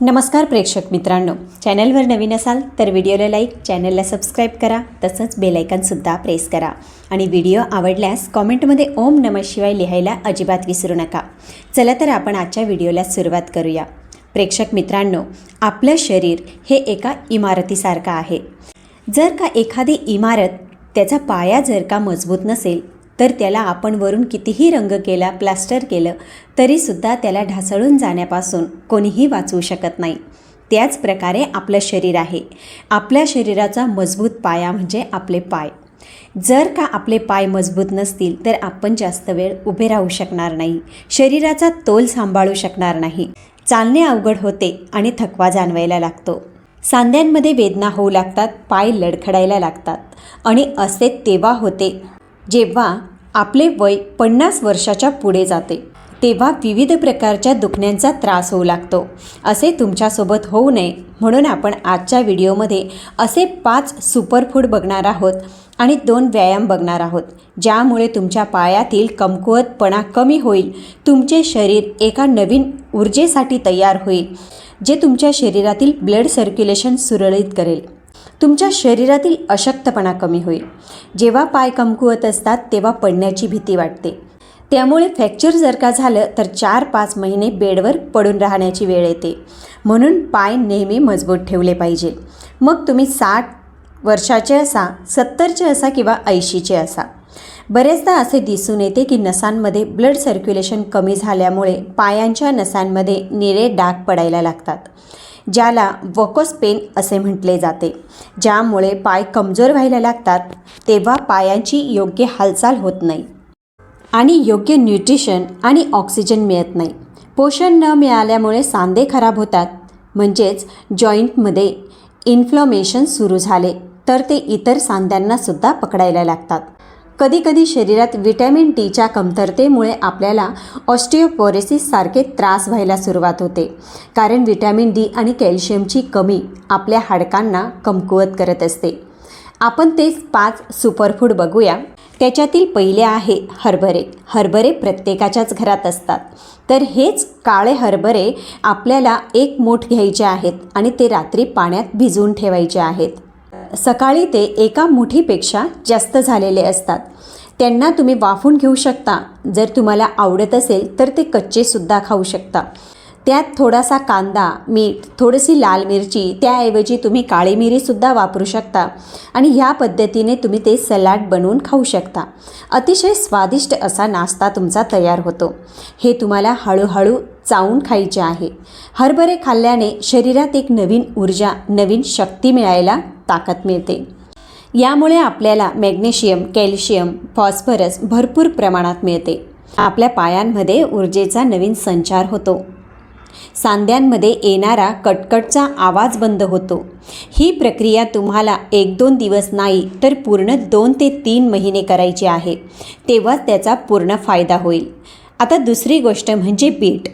नमस्कार प्रेक्षक मित्रांनो. चॅनलवर नवीन असाल तर व्हिडिओला लाईक चॅनलला सबस्क्राईब करा तसंच बेलायकनसुद्धा प्रेस करा. आणि व्हिडिओ आवडल्यास कॉमेंटमध्ये ओम नम शिवाय लिहायला अजिबात विसरू नका. चला तर आपण आजच्या व्हिडिओला सुरुवात करूया. प्रेक्षक मित्रांनो आपलं शरीर हे एका इमारतीसारखं आहे. जर का एखादी इमारत त्याचा पाया जर का मजबूत नसेल तर त्याला आपण वरून कितीही रंग केला प्लास्टर केलं तरीसुद्धा त्याला ढासळून जाण्यापासून कोणीही वाचवू शकत नाही. त्याच प्रकारे आपलं शरीर आहे. आपल्या शरीराचा मजबूत पाया म्हणजे आपले पाय. जर का आपले पाय मजबूत नसतील तर आपण जास्त वेळ उभे राहू शकणार नाही. शरीराचा तोल सांभाळू शकणार नाही. चालणे अवघड होते आणि थकवा जाणवायला लागतो. सांध्यांमध्ये वेदना होऊ लागतात पाय लडखडायला लागतात. आणि असे तेव्हा होते जेव्हा आपले वय पन्नास वर्षाच्या पुढे जाते तेव्हा विविध प्रकारच्या दुखण्यांचा त्रास होऊ लागतो. असे तुमच्यासोबत होऊ नये म्हणून आपण आजच्या व्हिडिओमध्ये असे पाच सुपरफूड बघणार आहोत आणि दोन व्यायाम बघणार आहोत ज्यामुळे तुमच्या पायातील कमकुवतपणा कमी होईल तुमचे शरीर एका नवीन ऊर्जेसाठी तयार होईल जे तुमच्या शरीरातील ब्लड सर्क्युलेशन सुरळीत करेल. तुमच्या शरीरातील अशक्तपणा कमी होईल. जेव्हा पाय कमकुवत असतात तेव्हा पडण्याची भीती वाटते. त्यामुळे फ्रॅक्चर जर का झालं तर चार पाच महिने बेडवर पडून राहण्याची वेळ येते. म्हणून पाय नेहमी मजबूत ठेवले पाहिजे. मग तुम्ही साठ वर्षाचे असा सत्तरचे असा किंवा ऐंशीचे असा. बरेचदा असे दिसून येते की नसांमध्ये ब्लड सर्क्युलेशन कमी झाल्यामुळे पायांच्या नसांमध्ये निळे डाग पडायला लागतात. ज्याला वकोस पेन असे म्हटले जाते. ज्यामुळे पाय कमजोर व्हायला लागतात तेव्हा पायांची योग्य हालचाल होत नाही. आणि योग्य न्यूट्रिशन आणि ऑक्सिजन मिळत नाही. पोषण न मिळाल्यामुळे सांधे खराब होतात. म्हणजेच जॉईंटमध्ये इन्फ्लॉमेशन सुरू झाले तर ते इतर सांध्यांनासुद्धा पकडायला लागतात. कधीकधी शरीरात विटॅमिन डीच्या कमतरतेमुळे आपल्याला ऑस्टिओपोरेसिससारखे त्रास व्हायला सुरुवात होते. कारण विटॅमिन डी आणि कॅल्शियमची कमी आपल्या हाडकांना कमकुवत करत असते. आपण तेच पाच सुपरफूड बघूया. त्याच्यातील पहिले आहे हरभरे. हरभरे प्रत्येकाच्याच घरात असतात. तर हेच काळे हरभरे आपल्याला एक मूठ घ्यायचे आहेत आणि ते रात्री पाण्यात भिजवून ठेवायचे आहेत. सकाळी ते एका मुठीपेक्षा जास्त झालेले असतात. त्यांना तुम्ही वाफून घेऊ शकता. जर तुम्हाला आवडत असेल तर ते कच्चेसुद्धा खाऊ शकता. त्यात थोडासा कांदा मीठ थोडीशी लाल मिरची त्याऐवजी तुम्ही काळी मिरीसुद्धा वापरू शकता. आणि ह्या पद्धतीने तुम्ही ते सलाड बनवून खाऊ शकता. अतिशय स्वादिष्ट असा नाश्ता तुमचा तयार होतो. हे तुम्हाला हळूहळू चावून खायचे आहे. हरभरे खाल्ल्याने शरीरात एक नवीन ऊर्जा नवीन शक्ती मिळायला ताकद मिळते. यामुळे आपल्याला मॅग्नेशियम कॅल्शियम फॉस्फरस भरपूर प्रमाणात मिळते. आपल्या पायांमध्ये ऊर्जेचा नवीन संचार होतो. सांध्यांमध्ये येणारा कटकटचा आवाज बंद होतो. ही प्रक्रिया तुम्हाला एक दोन दिवस नाही तर पूर्ण दोन ते तीन महिने करायची आहे. तेव्हाच त्याचा पूर्ण फायदा होईल. आता दुसरी गोष्ट म्हणजे बीट.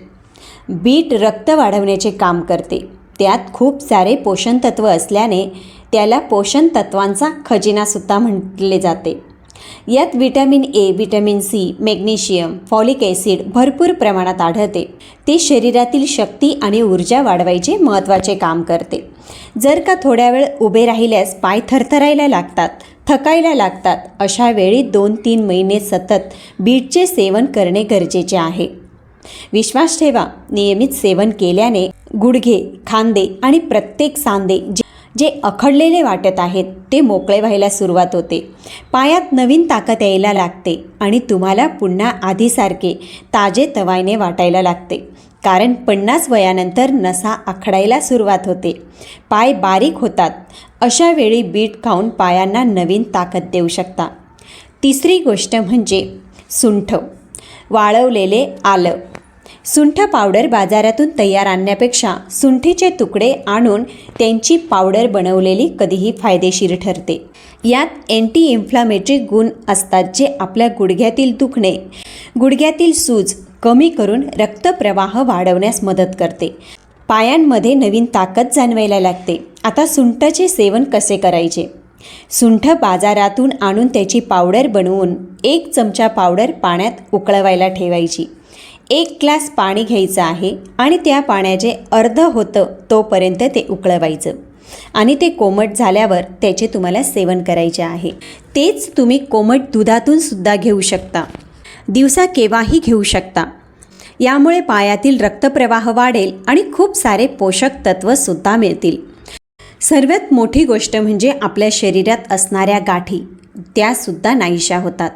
बीट रक्त वाढवण्याचे काम करते. त्यात खूप सारे पोषणतत्व असल्याने त्याला पोषणतत्वांचा खजिनासुद्धा म्हटले जाते. यात vitamin A vitamin C magnesium folic acid भरपूर प्रमाणात आढळते. ते शरीरातील शक्ती आणि ऊर्जा वाढवायचे महत्त्वाचे काम करते. जर का थोड्या वेळ उभे राहिल्यास पाय थरथरायला लागतात थकायला लागतात अशा वेळी दोन तीन महिने सतत बीटचे सेवन करणे गरजेचे आहे. विश्वास ठेवा नियमित सेवन केल्याने गुडघे खांदे आणि प्रत्येक सांदे जे जे अखडलेले वाटत आहेत ते मोकळे व्हायला सुरुवात होते. पायात नवीन ताकद यायला लागते आणि तुम्हाला पुन्हा आधीसारखे ताजे तवायने वाटायला लागते. कारण पन्नास वयानंतर नसा आखडायला सुरुवात होते. पाय बारीक होतात. अशा वेळी बीट खाऊन पायांना नवीन ताकद देऊ शकता. तिसरी गोष्ट म्हणजे सुंठ. वाळवलेले आलं. सुंठ पावडर बाजारातून तयार आणण्यापेक्षा सुंठीचे तुकडे आणून त्यांची पावडर बनवलेली कधीही फायदेशीर ठरते. यात अँटी इन्फ्लामेटरी गुण असतात जे आपल्या गुडघ्यातील दुखणे गुडघ्यातील सूज कमी करून रक्तप्रवाह वाढवण्यास मदत करते. पायांमध्ये नवीन ताकद जाणवायला लागते. आता सुंठचे सेवन कसे करायचे? सुंठ बाजारातून आणून त्याची पावडर बनवून एक चमचा पावडर पाण्यात उकळवायला ठेवायची. एक ग्लास पाणी घ्यायचं आहे आणि त्या पाण्याचे अर्ध होतं तोपर्यंत ते उकळवायचं. आणि ते कोमट झाल्यावर त्याचे तुम्हाला सेवन करायचे आहे. तेच तुम्ही कोमट दुधातून सुद्धा घेऊ शकता. दिवसा केव्हाही घेऊ शकता. यामुळे पायातील रक्तप्रवाह वाढेल आणि खूप सारे पोषक तत्त्वसुद्धा मिळतील. सर्वात मोठी गोष्ट म्हणजे आपल्या शरीरात असणाऱ्या गाठी. त्यासुद्धा नाहीशा होतात.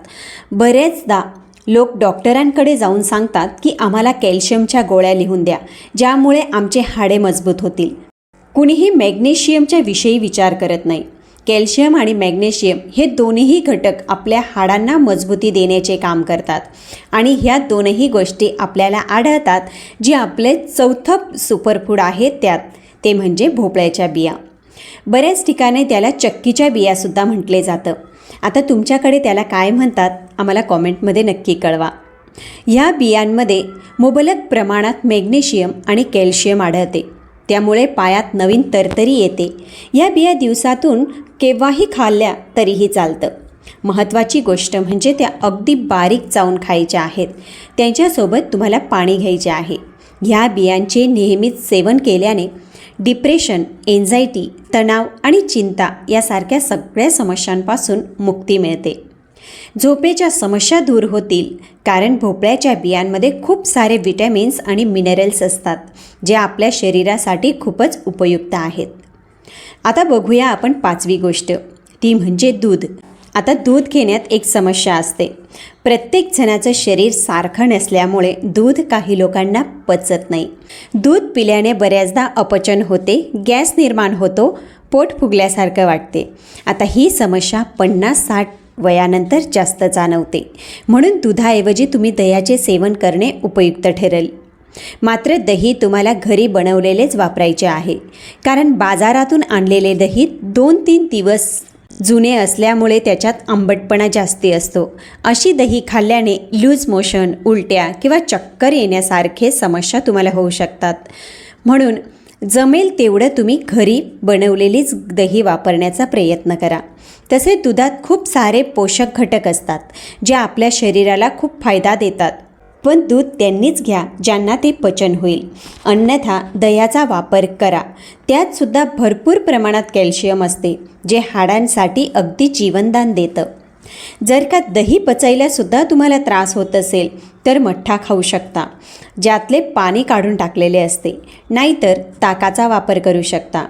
बरेचदा लोक डॉक्टरांकडे जाऊन सांगतात की आम्हाला कॅल्शियमच्या गोळ्या लिहून द्या ज्यामुळे आमचे हाडे मजबूत होतील. कुणीही मॅग्नेशियमच्या विषयी विचार करत नाही. कॅल्शियम आणि मॅग्नेशियम हे दोन्हीही घटक आपल्या हाडांना मजबूती देण्याचे काम करतात आणि ह्या दोनही गोष्टी आपल्याला आढळतात जे आपले चौथं सुपरफूड आहे त्यात ते म्हणजे भोपळ्याच्या बिया. बऱ्याच ठिकाणी त्याला चक्कीच्या बियासुद्धा म्हटले जातं. आता तुमच्याकडे त्याला काय म्हणतात? आम्हाला कॉमेंटमध्ये नक्की कळवा. ह्या बियांमध्ये मुबलक प्रमाणात मॅग्नेशियम आणि कॅल्शियम आढळते. त्यामुळे पायात नवीन तरतरी येते. या बिया दिवसातून केव्हाही खाल्ल्या तरीही चालतं. महत्त्वाची गोष्ट म्हणजे त्या अगदी बारीक चावून खायच्या आहेत. त्यांच्यासोबत तुम्हाला पाणी घ्यायचे आहे. ह्या बियांचे नेहमीच सेवन केल्याने डिप्रेशन एन्झायटी तणाव आणि चिंता यासारख्या सगळ्या समस्यांपासून मुक्ती मिळते. झोपेच्या समस्या दूर होतील कारण भोपळ्याच्या बियांमध्ये खूप सारे विटॅमिन्स आणि मिनरल्स असतात जे आपल्या शरीरासाठी खूपच उपयुक्त आहेत. आता बघूया आपण पाचवी गोष्ट. ती म्हणजे दूध. आता दूध घेण्यात एक समस्या असते. प्रत्येक जणाचं शरीर सारखं नसल्यामुळे दूध काही लोकांना पचत नाही. दूध पिल्याने बऱ्याचदा अपचन होते गॅस निर्माण होतो पोट फुगल्यासारखं वाटते. आता ही समस्या पन्नास साठ वयानंतर जास्त जाणवते. म्हणून दुधाऐवजी तुम्ही दह्याचे सेवन करणे उपयुक्त ठरेल. मात्र दही तुम्हाला घरी बनवलेलेच वापरायचे आहे. कारण बाजारातून आणलेले दही दोन तीन दिवस जुने असल्यामुळे त्याच्यात आंबटपणा जास्ती असतो. अशी दही खाल्ल्याने लूज मोशन उलट्या किंवा चक्कर येण्यासारखे समस्या तुम्हाला होऊ शकतात. म्हणून जमेल तेवढं तुम्ही घरी बनवलेलीच दही वापरण्याचा प्रयत्न करा. तसे दुधात खूप सारे पोषक घटक असतात जे आपल्या शरीराला खूप फायदा देतात. पण दूध त्यांनीच घ्या ज्यांना ते पचन होईल. अन्यथा दह्याचा वापर करा. त्यातसुद्धा भरपूर प्रमाणात कॅल्शियम असते जे हाडांसाठी अगदी जीवनदान देतं. जर का दही पचायलासुद्धा तुम्हाला त्रास होत असेल तर मठ्ठा खाऊ शकता ज्यातले पाणी काढून टाकलेले असते. नाहीतर ताकाचा वापर करू शकता.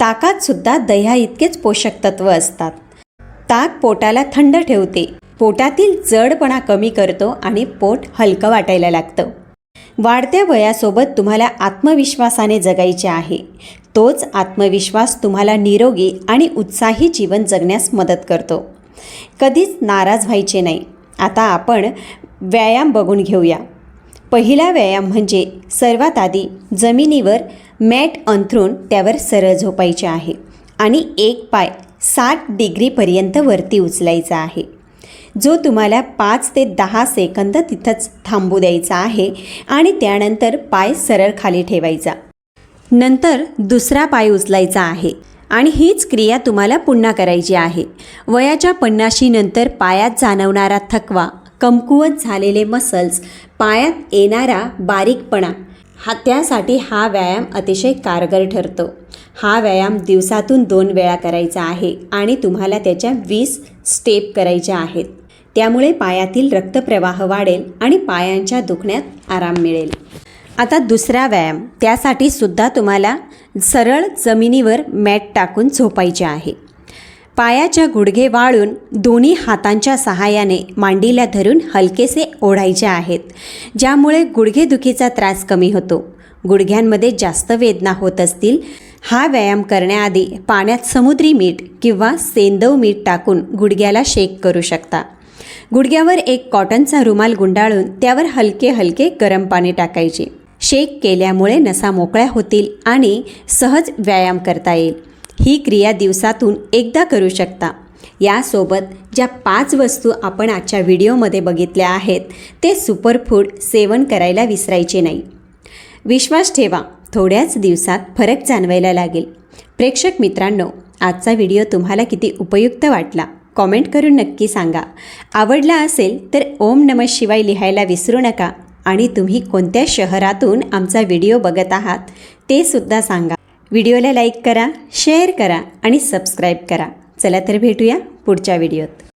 ताकातसुद्धा दह्या इतकेच पोषक तत्व असतात. ताक पोटाला थंड ठेवते. पोटातील जडपणा कमी करतो आणि पोट हलकं वाटायला लागतं. वाढत्या वयासोबत तुम्हाला आत्मविश्वासाने जगायचे आहे. तोच आत्मविश्वास तुम्हाला निरोगी आणि उत्साही जीवन जगण्यास मदत करतो. कधीच नाराज व्हायचे नाही. आता आपण व्यायाम बघून घेऊया. पहिला व्यायाम म्हणजे सर्वात आधी जमिनीवर मॅट अंथरून त्यावर सरळ झोपायचे आहे आणि एक पाय साठ डिग्रीपर्यंत वरती उचलायचा आहे. जो तुम्हाला पाच ते दहा सेकंद तिथंच थांबू द्यायचा आहे आणि त्यानंतर पाय सरळ खाली ठेवायचा. नंतर दुसरा पाय उचलायचा आहे. आणि हीच क्रिया तुम्हाला पुन्हा करायची आहे. वयाच्या पन्नाशीनंतर पायात जाणवणारा थकवा कमकुवत झालेले मसल्स पायात येणारा बारीकपणा हा त्यासाठी हा व्यायाम अतिशय कारगर ठरतो. हा व्यायाम दिवसातून दोन वेळा करायचा आहे आणि तुम्हाला त्याच्या वीस स्टेप करायच्या आहेत. त्यामुळे पायातील रक्तप्रवाह वाढेल आणि पायांच्या दुखण्यात आराम मिळेल. आता दुसरा व्यायाम. त्यासाठी सुद्धा तुम्हाला सरळ जमिनीवर मॅट टाकून झोपायचे आहे. पायाच्या गुडघे वाळून दोन्ही हातांच्या सहाय्याने मांडीला धरून हलकेसे ओढायचे आहेत. ज्यामुळे गुडघेदुखीचा त्रास कमी होतो. गुडघ्यांमध्ये जास्त वेदना होत असतील. हा व्यायाम करण्याआधी पाण्यात समुद्री मीठ किंवा सेंदव मीठ टाकून गुडघ्याला शेक करू शकता. गुडघ्यावर एक कॉटनचा रुमाल गुंडाळून त्यावर हलके हलके गरम पाणी टाकायचे. शेक केल्यामुळे नसा मोकळ्या होतील आणि सहज व्यायाम करता येईल. ही क्रिया दिवसातून एकदा करू शकता. यासोबत ज्या पाच वस्तू आपण आजच्या व्हिडिओमध्ये बघितल्या आहेत ते सुपरफूड सेवन करायला विसरायचे नाही. विश्वास ठेवा थोड्याच दिवसात फरक जाणवायला लागेल. प्रेक्षक मित्रांनो आजचा व्हिडिओ तुम्हाला किती उपयुक्त वाटला? कॉमेंट करून नक्की सांगा. आवडला असेल तर ओम नम शिवाय लिहायला विसरू नका. आणि तुम्ही कोणत्या शहरातून आमचा व्हिडिओ बघत आहात ते सुद्धा सांगा. व्हिडिओला लाईक करा शेअर करा आणि सबस्क्राईब करा. चला तर भेटूया पुढच्या व्हिडिओत.